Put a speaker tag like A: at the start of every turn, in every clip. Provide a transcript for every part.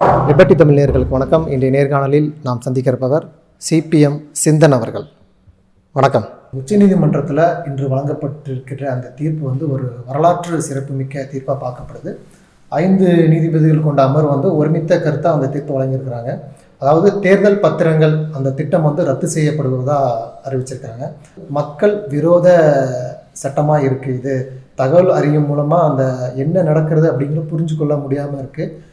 A: Liberty Tamil வணக்கம். இன்றைய நேர்காணலில் நாம் சந்திக்க இருப்பவர் சிபிஎம் சிந்தன் அவர்கள். வணக்கம். உச்சநீதிமன்றத்தில் இன்று வழங்கப்பட்டிருக்கிற அந்த தீர்ப்பு வந்து ஒரு வரலாற்று சிறப்புமிக்க தீர்ப்பாக பார்க்கப்படுது. ஐந்து நீதிபதிகள் கொண்ட அமர்வு வந்து ஒருமித்த கருத்தாக அந்த தீர்ப்பு வழங்கியிருக்கிறாங்க. அதாவது தேர்தல் பத்திரங்கள் அந்த திட்டம் வந்து ரத்து செய்யப்படுவதாக அறிவிச்சிருக்காங்க மக்கள் விரோத சட்டமாக இருக்குது இது. தகவல் அறியும் மூலமாக அந்த என்ன நடக்கிறது அப்படிங்கிறது புரிஞ்சு கொள்ள முடியாமல் இருக்குது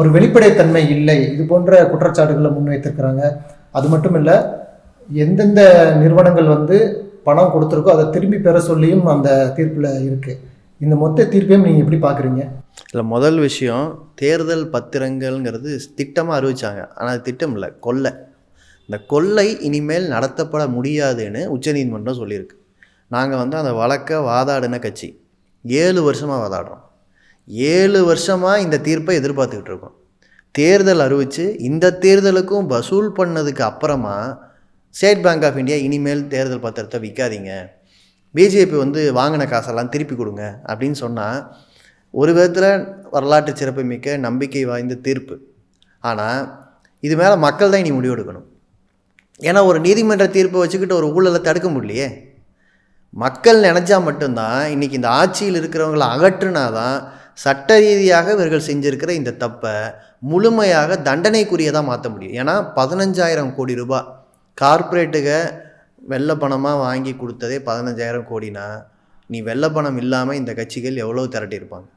A: ஒரு வெளிப்படைத்தன்மை இல்லை. இது போன்ற குற்றச்சாட்டுகளை முன்வைத்திருக்கிறாங்க. அது மட்டும் இல்லை எந்தெந்த நிறுவனங்கள் வந்து பணம் கொடுத்துருக்கோ அதை திரும்பி பெற சொல்லியும் அந்த தீர்ப்பில் இருக்குது இந்த மொத்த தீர்ப்பையும் நீங்கள் எப்படி பார்க்குறீங்க
B: இல்லை முதல் விஷயம் தேர்தல் பத்திரங்கள்ங்கிறது திட்டமாக அறிவிச்சாங்க. ஆனால் அது திட்டம் இல்லை கொள்ளை. இந்த கொள்ளை இனிமேல் நடத்தப்பட முடியாதுன்னு உச்சநீதிமன்றம் சொல்லியிருக்கு. நாங்கள் வந்து அந்த வழக்கை வாதாடின கட்சி. ஏழு வருஷமாக வாதாடுறோம். ஏழு வருஷமாக இந்த தீர்ப்பை எதிர்பார்த்துக்கிட்டு இருக்கோம். தேர்தல் அறிவித்து இந்த தேர்தலுக்கும் வசூல் பண்ணதுக்கு அப்புறமா ஸ்டேட் பேங்க் ஆஃப் இந்தியா இனிமேல் தேர்தல் பத்திரத்தை விற்காதீங்க பிஜேபி வந்து வாங்கின காசெல்லாம் திருப்பி கொடுங்க அப்படின்னு சொன்னால் ஒரு விதத்தில் வரலாற்று சிறப்புமிக்க நம்பிக்கை வாய்ந்த தீர்ப்பு. ஆனால் இது மேலே மக்கள் தான் இனி முடிவெடுக்கணும் ஏன்னா ஒரு நீதிமன்ற தீர்ப்பை வச்சுக்கிட்டு ஒரு ஊழலை தடுக்க முடியலையே. மக்கள் நினச்சா மட்டும்தான் இன்றைக்கி இந்த ஆட்சியில் இருக்கிறவங்களை அகற்றுனா தான் சட்ட ரீதியாக இவர்கள் செஞ்சிருக்கிற இந்த தப்பை முழுமையாக தண்டனைக்குரியதாக மாற்ற முடியும். ஏன்னா பதினஞ்சாயிரம் கோடி ரூபாய் கார்ப்பரேட்டுக வெள்ளை பணமாக வாங்கி கொடுத்ததே பதினஞ்சாயிரம் கோடினா நீ வெள்ளை பணம் இல்லாமல் இந்த கட்சிகள் எவ்வளோ திரட்டியிருப்பாங்க?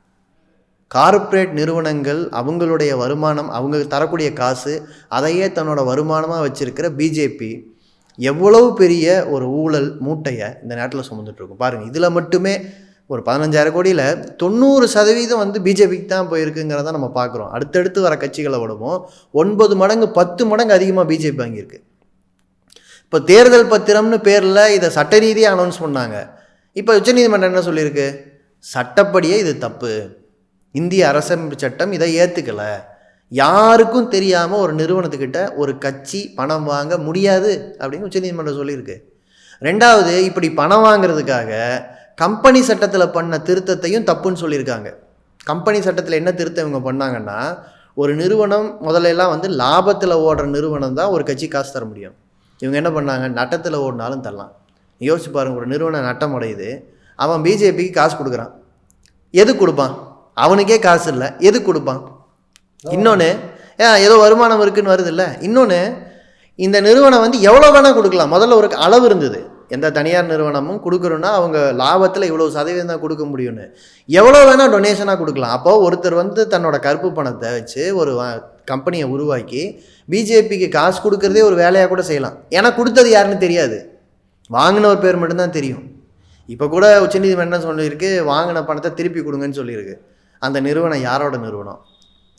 B: கார்ப்பரேட் நிறுவனங்கள் அவங்களுடைய வருமானம் அவங்க தரக்கூடிய காசு அதையே தன்னோட வருமானமாக வச்சிருக்கிற பிஜேபி எவ்வளவு பெரிய ஒரு ஊழல் மூட்டையை இந்த நேரத்தில் சுமந்துட்டுருக்கும் பாருங்கள் இதில் மட்டுமே ஒரு பதினஞ்சாயிரம் கோடியில் தொண்ணூறு சதவீதம் வந்து பிஜேபிக்கு தான் போயிருக்குங்கிறத நம்ம பார்க்குறோம். அடுத்தடுத்து வர கட்சிகளை விடவும் ஒன்பது மடங்கு பத்து மடங்கு அதிகமாக பிஜேபி வாங்கியிருக்கு. இப்போ தேர்தல் பத்திரம்னு பேரில் இதை சட்ட ரீதியாக அனௌன்ஸ் பண்ணாங்க. இப்போ உச்சநீதிமன்றம் என்ன சொல்லியிருக்கு? சட்டப்படியே இது தப்பு. இந்திய அரசமைப்பு சட்டம் இதை ஏற்றுக்கலை யாருக்கும் தெரியாமல் ஒரு நிறுவனத்துக்கிட்ட ஒரு கட்சி பணம் வாங்க முடியாது அப்படின்னு உச்சநீதிமன்றம் சொல்லியிருக்கு. ரெண்டாவது இப்படி பணம் வாங்குறதுக்காக கம்பெனி சட்டத்தில் பண்ண திருத்தத்தையும் தப்புன்னு சொல்லியிருக்காங்க. கம்பெனி சட்டத்தில் என்ன திருத்தம் இவங்க பண்ணாங்கன்னா ஒரு நிறுவனம் முதலெல்லாம் வந்து லாபத்தில் ஓடுற நிறுவனம் தான் ஒரு கட்சி காசு தர முடியும். இவங்க என்ன பண்ணாங்க? நட்டத்தில் ஓடினாலும் தரலாம். யோசிச்சு பாருங்க ஒரு நிறுவனம் நட்டம் அடையுது அவன் பிஜேபிக்கு காசு கொடுக்குறான். எது கொடுப்பான்? அவனுக்கே காசு இல்லை. எது கொடுப்பான்? இன்னொன்று ஏன் ஏதோ வருமானம் இருக்குன்னு வருது இல்லை. இன்னொன்று இந்த நிறுவனம் வந்து எவ்வளோ வேணால் கொடுக்கலாம். முதல்ல ஒரு அளவு இருந்தது. எந்த தனியார் நிறுவனமும் கொடுக்குறோன்னா அவங்க லாபத்தில் இவ்வளோ சதவீதம் தான் கொடுக்க முடியும்னு. எவ்வளோ வேணால் டொனேஷனாக கொடுக்கலாம். அப்போது ஒருத்தர் வந்து தன்னோட கருப்பு பணத்தை வச்சு ஒரு கம்பெனியை உருவாக்கி பிஜேபிக்கு காசு கொடுக்குறதே ஒரு வேலையாக கூட செய்யலாம். ஏன்னா கொடுத்தது யாருன்னு தெரியாது. வாங்கின ஒரு பேர் மட்டும்தான் தெரியும். இப்போ கூட உச்சநீதிமன்றம் சொல்லியிருக்கு வாங்கின பணத்தை திருப்பி கொடுங்கன்னு சொல்லியிருக்கு. அந்த நிறுவனம் யாரோட நிறுவனம்?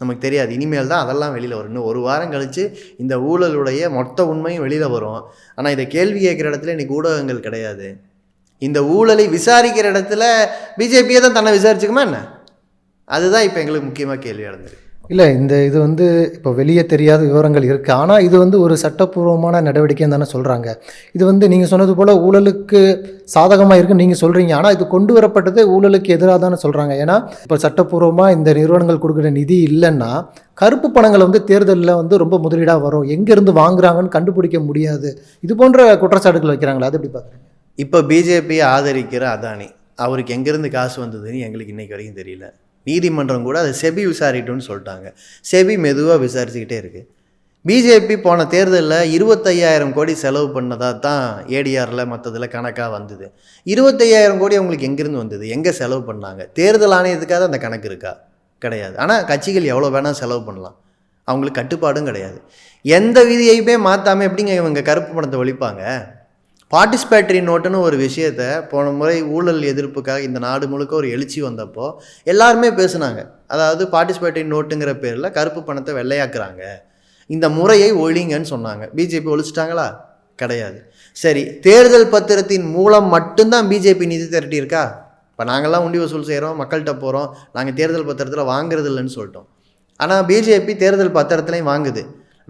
B: நமக்கு தெரியாது. இனிமேல் தான் அதெல்லாம் வெளியில் வரும். இன்னும் ஒரு வாரம் கழித்து இந்த ஊழலுடைய மொத்த உண்மையும் வெளியில் வரும். ஆனால் இதை கேள்வி கேட்குற இடத்துல இன்றைக்கி ஊடகங்கள் கிடையாது. இந்த ஊழலை விசாரிக்கிற இடத்துல பிஜேபியை தான் தன்னை விசாரிச்சுக்குமா என்ன? அதுதான் இப்போ எங்களுக்கு முக்கியமாக கேள்வி அடைஞ்சிருக்கு
A: இல்லை இந்த இது வந்து இப்போ வெளியே தெரியாத விவரங்கள் இருக்குது ஆனால் இது வந்து ஒரு சட்டப்பூர்வமான நடவடிக்கைன்னு தானே சொல்கிறாங்க இது வந்து நீங்கள் சொன்னது போல் ஊழலுக்கு சாதகமாக இருக்குன்னு நீங்கள் சொல்கிறீங்க ஆனால் இது கொண்டு வரப்பட்டது ஊழலுக்கு எதிராக தானே சொல்கிறாங்க ஏன்னா இப்போ சட்டப்பூர்வமாக இந்த நிறுவனங்கள் கொடுக்குற நிதி இல்லைன்னா கருப்பு பணங்கள் வந்து தேர்தலில் வந்து ரொம்ப முதலீடாக வரும். எங்கேருந்து வாங்குறாங்கன்னு கண்டுபிடிக்க முடியாது. இது போன்ற குற்றச்சாட்டுகள் வைக்கிறாங்களா அது எப்படி பார்க்குறீங்க
B: இப்போ பிஜேபியை ஆதரிக்கிற அதானி. அவருக்கு எங்கேருந்து காசு வந்ததுன்னு எங்களுக்கு இன்றைக்கு வரைக்கும் தெரியல. நீதிமன்றம் கூட அதை செபி விசாரிட்டுன்னு சொல்லிட்டாங்க. செபி மெதுவாக விசாரிச்சுக்கிட்டே இருக்குது பிஜேபி போன தேர்தலில் இருபத்தையாயிரம் கோடி செலவு பண்ணதாக தான் ஏடிஆரில் மற்றதில் கணக்காக வந்தது. இருபத்தையாயிரம் கோடி அவங்களுக்கு எங்கேருந்து வந்தது? எங்கே செலவு பண்ணாங்க? தேர்தல் ஆணையத்துக்காக அந்த கணக்கு இருக்கா? கிடையாது. ஆனால் கட்சிகள் எவ்வளோ வேணால் செலவு பண்ணலாம். அவங்களுக்கு கட்டுப்பாடும் கிடையாது. எந்த விதியையுமே மாற்றாமல் எப்படிங்க இவங்க கருப்பு பணத்தை ஒழிப்பாங்க? பார்ட்டிசிபேட்டரி நோட்டுன்னு ஒரு விஷயத்த போன முறை ஊழல் எதிர்ப்புக்காக இந்த நாடு முழுக்க ஒரு எழுச்சி வந்தப்போ எல்லாருமே பேசுனாங்க. அதாவது பார்ட்டிசிபேட்டரி நோட்டுங்கிற பேரில் கருப்பு பணத்தை வெள்ளையாக்குறாங்க. இந்த முறையை ஒழிங்கன்னு சொன்னாங்க. பிஜேபி ஒழிச்சிட்டாங்களா? கிடையாது. சரி தேர்தல் பத்திரத்தின் மூலம் மட்டும்தான் பிஜேபி நிதி திரட்டியிருக்கா? இப்போ நாங்கள்லாம் உண்டி வசூல் செய்கிறோம் மக்கள்கிட்ட போகிறோம் நாங்கள் தேர்தல் பத்திரத்தில் வாங்குறது இல்லைன்னு சொல்லிட்டோம். ஆனால் பிஜேபி தேர்தல் பத்திரத்துலையும் வாங்குது.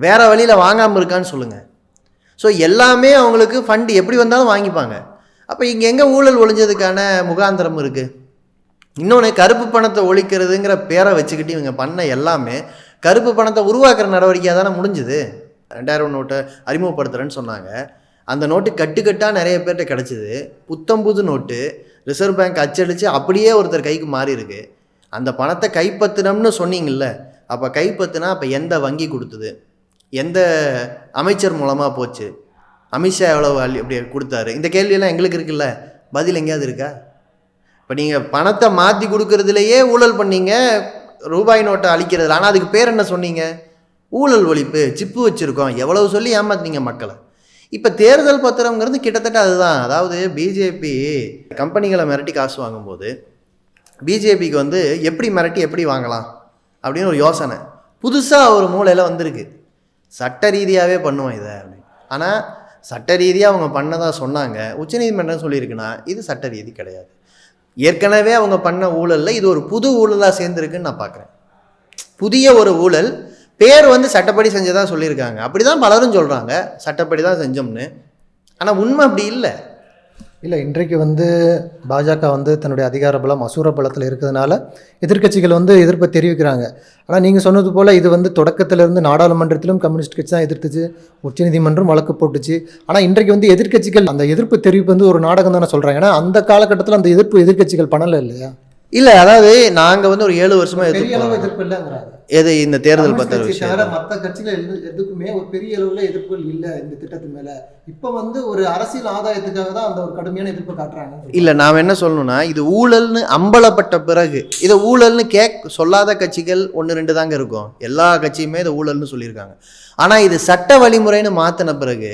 B: வேறு வழியில் வாங்காமல் இருக்கான்னு சொல்லுங்கள் ஸோ எல்லாமே அவங்களுக்கு ஃபண்டு எப்படி வந்தாலும் வாங்கிப்பாங்க. அப்போ இங்கே எங்கே ஊழல் ஒழிஞ்சதுக்கான முகாந்திரம் இருக்குது இன்னொன்று கருப்பு பணத்தை ஒழிக்கிறதுங்கிற பேரை வச்சுக்கிட்டு இவங்க பண்ண எல்லாமே கருப்பு பணத்தை உருவாக்குற நடவடிக்கையாக தானே முடிஞ்சுது. ரெண்டாயிரம் நோட்டை அறிமுகப்படுத்துகிறேன்னு சொன்னாங்க. அந்த நோட்டு கட்டுக்கட்டாக நிறைய பேர்கிட்ட கிடச்சிது. புத்தம் புது நோட்டு ரிசர்வ் பேங்க் அச்சடித்து அப்படியே ஒருத்தர் கைக்கு மாறி இருக்கு. அந்த பணத்தை கைப்பற்றினோம்னு சொன்னீங்கல்ல அப்போ கைப்பற்றினா அப்போ எந்த வங்கி கொடுத்தது? எந்த அமைச்சர் மூலமாக போச்சு? அமித்ஷா எவ்வளோ அள்ளி அப்படி கொடுத்தாரு? இந்த கேள்வியெல்லாம் எங்களுக்கு இருக்குல்ல. பதில் எங்கேயாவது இருக்கா? இப்போ நீங்கள் பணத்தை மாற்றி கொடுக்கறதுலையே ஊழல் பண்ணீங்க ரூபாய் நோட்டை அழிக்கிறதுல. ஆனால் அதுக்கு பேர் என்ன சொன்னீங்க? ஊழல் ஒழிப்பு சிப்பு வச்சுருக்கோம். எவ்வளவு சொல்லி ஏமாத்தினீங்க மக்களை. இப்போ தேர்தல் பத்திரங்கிறது கிட்டத்தட்ட அதுதான். அதாவது பிஜேபி கம்பெனிகளை மிரட்டி காசு வாங்கும்போது பிஜேபிக்கு வந்து எப்படி மிரட்டி எப்படி வாங்கலாம்? அப்படின்னு ஒரு யோசனை. புதுசாக ஒரு மூலையில் வந்திருக்கு. சட்ட ரீதியாகவே பண்ணுவோம் இதை அப்படின்னு. ஆனால் சட்ட ரீதியாக அவங்க பண்ணதாக சொன்னாங்க. உச்சநீதிமன்றம் சொல்லியிருக்குன்னா இது சட்ட ரீதி கிடையாது. ஏற்கனவே அவங்க பண்ண ஊழலில் இது ஒரு புது ஊழலாக சேர்ந்துருக்குன்னு நான் பார்க்குறேன். புதிய ஒரு ஊழல் பேர் வந்து சட்டப்படி செஞ்சதாக சொல்லியிருக்காங்க. அப்படி தான் பலரும் சொல்கிறாங்க சட்டப்படி தான் செஞ்சோம்னு. ஆனால் உண்மை அப்படி இல்லை.
A: இல்லை இன்றைக்கு வந்து பாஜக வந்து தன்னுடைய அதிகார பலம் அசூர பலத்தில் இருக்கிறதுனால எதிர்க்கட்சிகள் வந்து எதிர்ப்பை தெரிவிக்கிறாங்க. ஆனால் நீங்கள் சொன்னது போல் இது வந்து தொடக்கத்திலிருந்து நாடாளுமன்றத்திலும் கம்யூனிஸ்ட் கட்சி தான் எதிர்த்துச்சு. உச்சநீதிமன்றம் வழக்கு போட்டுச்சு. ஆனால் இன்றைக்கு வந்து எதிர்க்கட்சிகள் அந்த எதிர்ப்பு தெரிவிப்பு வந்து ஒரு நாடகம் தானே சொல்கிறாங்க ஏன்னா அந்த காலகட்டத்தில் அந்த எதிர்ப்பு எதிர்க்கட்சிகள் பண்ணலை இல்லையா?
B: இல்லை அதாவது நாங்கள் வந்து ஒரு ஏழு வருஷமாக எதிர்ப்பு
A: எதிர்ப்பு இல்லைங்கிறாங்க
B: எது இந்த தேர்தல் பத்திர விஷயம்?
A: மற்ற கட்சிகள் எது- எதுக்குமே ஒரு பெரிய அளவுல எதிர்ப்புகள் இல்லை இந்த திட்டத்து மேல. இப்போ வந்து ஒரு அரசியல் ஆதாயத்துக்காக தான் அந்த ஒரு கடுமையான எதிர்ப்பு காட்டுறாங்க
B: இல்லை நாம் என்ன சொல்லணும்னா இது ஊழல்னு அம்பலப்பட்ட பிறகு இதை ஊழல்னு கேக் சொல்லாத கட்சிகள் ஒன்று ரெண்டு தாங்க இருக்கும். எல்லா கட்சியுமே இதை ஊழல்னு சொல்லியிருக்காங்க. ஆனால் இது சட்ட வழிமுறைன்னு மாற்றின பிறகு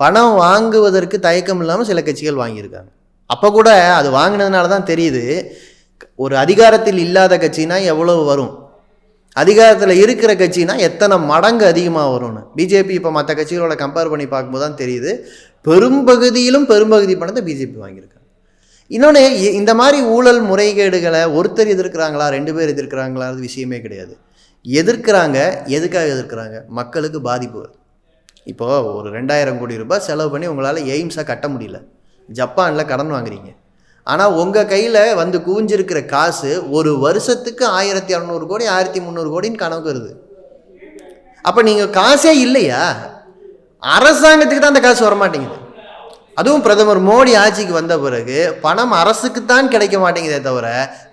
B: பணம் வாங்குவதற்கு தயக்கம் இல்லாமல் சில கட்சிகள் வாங்கியிருக்காங்க. அப்போ கூட அது வாங்கினதுனால தான் தெரியுது ஒரு அதிகாரத்தில் இல்லாத கட்சினா எவ்வளவு வரும்? அதிகாரத்தில் இருக்கிற கட்சினா எத்தனை மடங்கு அதிகமாக வரும்னு. பிஜேபி இப்போ மற்ற கட்சிகளோட கம்பேர் பண்ணி பார்க்கும்போது தான் தெரியுது. பெரும்பகுதியிலும் பெரும்பகுதி பணத்தை பிஜேபி வாங்கியிருக்காங்க. இன்னொன்று இந்த மாதிரி ஊழல் முறைகேடுகளை ஒருத்தர் எதிர்க்கிறாங்களா ரெண்டு பேர் எதிர்க்கிறாங்களா விஷயமே கிடையாது. எதிர்க்கிறாங்க எதுக்காக எதிர்க்கிறாங்க? மக்களுக்கு பாதிப்பு வருது. இப்போது ஒரு ரெண்டாயிரம் கோடி ரூபாய் செலவு பண்ணி உங்களால் எய்ம்ஸாக கட்ட முடியல. ஜப்பானில் கடன் வாங்குறீங்க. ஆனால் உங்கள் கையில் வந்து குவிஞ்சிருக்கிற காசு ஒரு வருஷத்துக்கு ஆயிரத்தி இரநூறு கோடி ஆயிரத்தி முந்நூறு கோடின்னு கணக்கு வருது. அப்போ நீங்கள் காசே இல்லையா? அரசாங்கத்துக்கு தான் அந்த காசு வரமாட்டேங்குது. அதுவும் பிரதமர் மோடி ஆட்சிக்கு வந்த பிறகு பணம் அரசுக்குத்தான் கிடைக்க மாட்டேங்குதே தவிர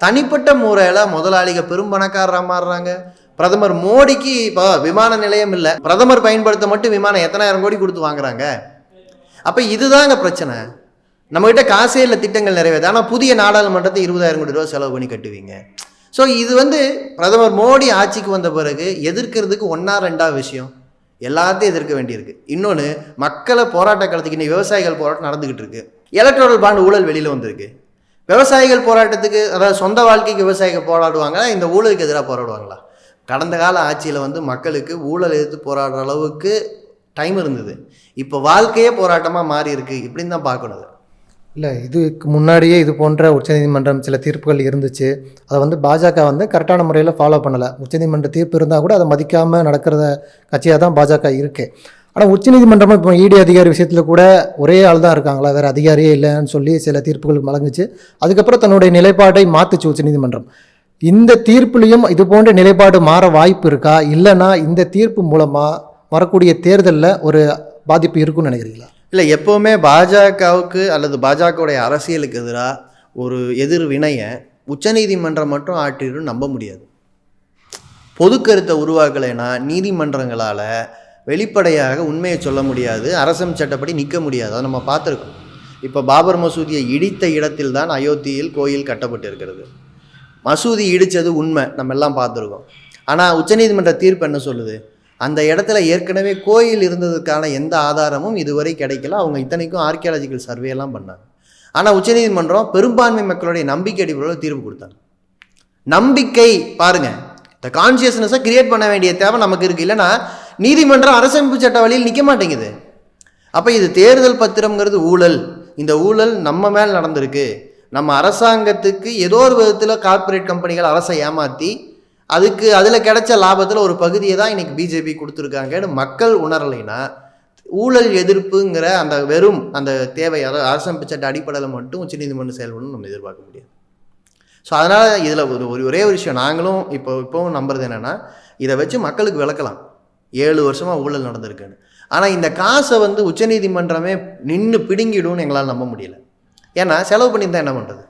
B: தனிப்பட்ட முறையில் முதலாளிக பெரும் பணக்காரராக மாறுறாங்க. பிரதமர் மோடிக்கு இப்போ விமான நிலையம் இல்லை. பிரதமர் பயன்படுத்த மட்டும் விமானம் எத்தனாயிரம் கோடி கொடுத்து வாங்குறாங்க. அப்போ இதுதாங்க பிரச்சனை. நம்மகிட்ட காசே இல்லை திட்டங்கள் நிறைவேது ஆனால் புதிய நாடாளுமன்றத்தை இருபதாயிரம் கோடி ரூபா செலவு பண்ணி கட்டுவீங்க. ஸோ இது வந்து பிரதமர் மோடி ஆட்சிக்கு வந்த பிறகு எதிர்க்கிறதுக்கு ஒன்றா ரெண்டா விஷயம். எல்லாத்தையும் எதிர்க்க வேண்டியிருக்கு. இன்னொன்று மக்களை போராட்ட காலத்துக்கு இன்னைக்கு விவசாயிகள் போராட்டம் நடந்துக்கிட்டு இருக்கு. எலக்ட்ரல் பாண்ட் ஊழல் வெளியில் வந்திருக்கு. விவசாயிகள் போராட்டத்துக்கு அதாவது சொந்த வாழ்க்கைக்கு விவசாயிகள் போராடுவாங்களா? இந்த ஊழலுக்கு எதிராக போராடுவாங்களா? கடந்த கால ஆட்சியில் வந்து மக்களுக்கு ஊழல் எதிர்த்து போராடுற அளவுக்கு டைம் இருந்தது. இப்போ வாழ்க்கையே போராட்டமாக மாறி இருக்கு இப்படின்னு தான் பார்க்கணும்
A: இல்லை இதுக்கு முன்னாடியே இது போன்ற உச்சநீதிமன்றம் சில தீர்ப்புகள் இருந்துச்சு. அதை வந்து பாஜக வந்து கரெக்டான முறையில் ஃபாலோ பண்ணலை. உச்சநீதிமன்ற தீர்ப்பு இருந்தால் கூட அதை மதிக்காமல் நடக்கிறத கட்சியாக தான் பாஜக இருக்கு. ஆனால் உச்சநீதிமன்றமும் இப்போ இடி அதிகாரி விஷயத்தில் கூட ஒரே ஆள் தான் இருக்காங்களா? வேறு அதிகாரியே இல்லைன்னு சொல்லி சில தீர்ப்புகள் வழங்குச்சு. அதுக்கப்புறம் தன்னுடைய நிலைப்பாட்டை மாற்றுச்சு உச்சநீதிமன்றம். இந்த தீர்ப்புலையும் இது போன்ற நிலைப்பாடு மாற வாய்ப்பு இருக்கா? இல்லைன்னா இந்த தீர்ப்பு மூலமாக வரக்கூடிய தேர்தலில் ஒரு பாதிப்பு இருக்குன்னு நினைக்கிறீங்களா?
B: இல்லை எப்போவுமே பாஜகவுக்கு அல்லது பாஜகவுடைய அரசியலுக்கு எதிராக ஒரு எதிர் வினையை உச்சநீதிமன்றம் மட்டும் ஆற்றிடும் நம்ப முடியாது. பொது கருத்தை உருவாக்கலைன்னா நீதிமன்றங்களால் வெளிப்படையாக உண்மையை சொல்ல முடியாது அரசம் சட்டப்படி நிற்க முடியாது. அதை நம்ம பார்த்துருக்கோம். இப்போ பாபர் மசூதியை இடித்த இடத்தில் தான் அயோத்தியில் கோயில் கட்டப்பட்டிருக்கிறது. மசூதி இடித்தது உண்மை நம்ம எல்லாம் பார்த்துருக்கோம். ஆனால் உச்சநீதிமன்ற தீர்ப்பு என்ன சொல்லுது? அந்த இடத்துல ஏற்கனவே கோயில் இருந்ததுக்கான எந்த ஆதாரமும் இதுவரை கிடைக்கல. அவங்க இத்தனைக்கும் ஆர்கியாலஜிக்கல் சர்வே எல்லாம் பண்ணாங்க. ஆனால் உச்சநீதிமன்றம் பெரும்பான்மை மக்களுடைய நம்பிக்கை அடிப்படையில் தீர்ப்பு கொடுத்தாங்க. நம்பிக்கை பாருங்க. இந்த கான்சியஸ்னஸை கிரியேட் பண்ண வேண்டிய தேவை நமக்கு இருக்குது இல்லைன்னா நீதிமன்றம் அரசமைப்பு சட்ட வழியில் நிற்க மாட்டேங்குது. அப்போ இது தேர்தல் பத்திரம்ங்கிறது ஊழல். இந்த ஊழல் நம்ம மேல் நடந்திருக்கு. நம்ம அரசாங்கத்துக்கு ஏதோ ஒரு விதத்தில் கார்ப்பரேட் கம்பெனிகள் அரசை ஏமாற்றி அதுக்கு அதில் கிடைச்ச லாபத்தில் ஒரு பகுதியை தான் இன்றைக்கி பிஜேபி கொடுத்துருக்காங்கன்னு மக்கள் உணரலைன்னா ஊழல் எதிர்ப்புங்கிற அந்த வெறும் அந்த தேவை அதாவது அரசம் சட்ட அடிப்படையில் மட்டும் உச்சநீதிமன்றம் செயல்படணும்னு நம்ம எதிர்பார்க்க முடியாது. ஸோ அதனால் இதில் ஒரு ஒரு ஒரே ஒரு விஷயம் நாங்களும் இப்போ இப்போவும் நம்புறது என்னென்னா இதை வச்சு மக்களுக்கு விளக்கலாம். ஏழு வருஷமாக ஊழல் நடந்திருக்குன்னு. ஆனால் இந்த காசை வந்து உச்சநீதிமன்றமே நின்று பிடுங்கிடும்னு எங்களால் நம்ப முடியல. ஏன்னா செலவு பண்ணியிருந்தால் என்ன பண்ணுறது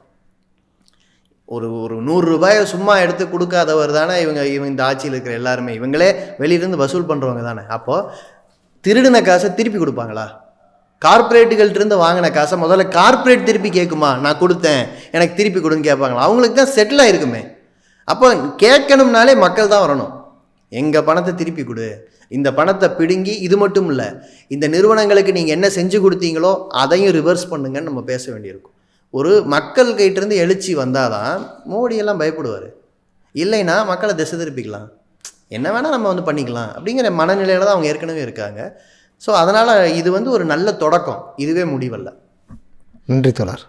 B: ஒரு ஒரு நூறு ரூபாயை சும்மா எடுத்து கொடுக்காதவர் தானே இவங்க இவங்க இந்த ஆட்சியில் இருக்கிற எல்லாருமே. இவங்களே வெளியிலேருந்து வசூல் பண்ணுறவங்க தானே. அப்போது திருடின காசை திருப்பி கொடுப்பாங்களா? கார்ப்பரேட்டுகள்கிட்ட வாங்கின காசை முதல்ல கார்ப்பரேட் திருப்பி கேட்குமா? நான் கொடுத்தேன் எனக்கு திருப்பி கொடுன்னு கேட்பாங்களா? அவங்களுக்கு தான் செட்டில் ஆகிருக்குமே அப்போ கேட்கணும்னாலே மக்கள் தான் வரணும். எங்கள் பணத்தை திருப்பி கொடு. இந்த பணத்தை பிடுங்கி இது மட்டும் இல்லை இந்த நிறுவனங்களுக்கு நீங்கள் என்ன செஞ்சு கொடுத்தீங்களோ அதையும் ரிவர்ஸ் பண்ணுங்கன்னு நம்ம பேச வேண்டியிருக்கும். ஒரு மக்கள் கிட்டேருந்து எழுச்சி வந்தால் தான் மோடியெல்லாம் பயப்படுவார். இல்லைன்னா மக்களை திசை திருப்பிக்கலாம். என்ன வேணால் நம்ம வந்து பண்ணிக்கலாம். அப்படிங்கிற மனநிலையில் தான் அவங்க ஏற்கனவே இருக்காங்க. ஸோ அதனால் இது வந்து ஒரு நல்ல தொடக்கம். இதுவே முடிவல்ல.
A: நன்றி தொடர்